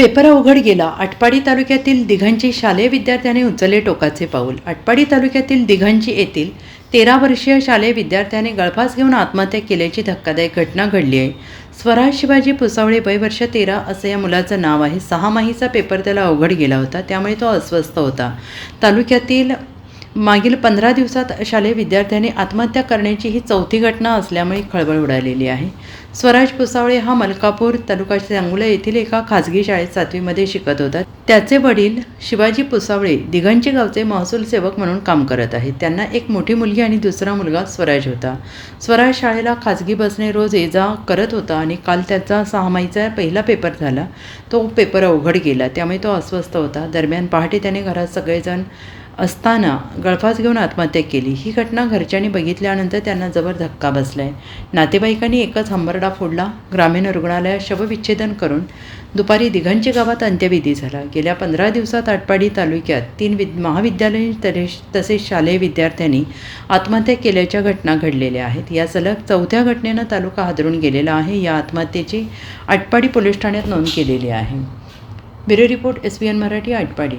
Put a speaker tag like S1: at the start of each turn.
S1: Paper अवघड गेला. आटपाडी तालुक्यातील दिघांची शालेय विद्यार्थ्याने उचलले टोकाचे पाऊल. आटपाडी तालुक्यातील दिघांची येथील तेरा वर्षीय शालेय विद्यार्थ्याने गळफास घेऊन आत्महत्या केल्याची धक्कादायक घटना घडली आहे. स्वराज शिवाजी पुसावळे वय वर्ष तेरा असं या मुलाचं नाव आहे. सहा माहीचा पेपर त्याला अवघड गेला होता. त्यामुळे तो अस्वस्थ होता. तालुक्यातील मागील पंधरा दिवसात शालेय विद्यार्थ्याने आत्महत्या करण्याची ही चौथी घटना असल्यामुळे खळबळ उडालेली आहे. स्वराज पुसावळे हा मलकापूर तालुका सांगोला येथील एका खाजगी शाळेत सातवीमध्ये शिकत होता. त्याचे वडील शिवाजी पुसावळे दिघांची गावचे महसूल सेवक म्हणून काम करत आहेत. त्यांना एक मोठी मुलगी आणि दुसरा मुलगा स्वराज होता. स्वराज शाळेला खाजगी बसने रोज ये जा करत होता आणि काल त्याचा सहामाहीचा पहिला पेपर झाला. तो पेपर अवघड गेला. त्यामुळे तो अस्वस्थ होता. दरम्यान पहाटे त्याने घरात सगळेजण असताना गळफास घेऊन आत्महत्या केली. ही घटना घरच्यांनी बघितल्यानंतर त्यांना जबर धक्का बसला आहे नातेवाईकांनी एकच हंबरडा फोडला. ग्रामीण रुग्णालयात शवविच्छेदन करून दुपारी दिघांची गावात अंत्यविधी झाला. गेल्या पंधरा दिवसात आटपाडी तालुक्यात तीन विद महाविद्यालयीन तरेश तसेच शालेय विद्यार्थ्यांनी आत्महत्या केल्याच्या घटना घडलेल्या आहेत. या सलग चौथ्या घटनेनं तालुका हादरून गेलेला आहे. या आत्महत्येची आटपाडी पोलीस ठाण्यात नोंद केलेली आहे. Bureau report S. B. N. Marathi Atpadi.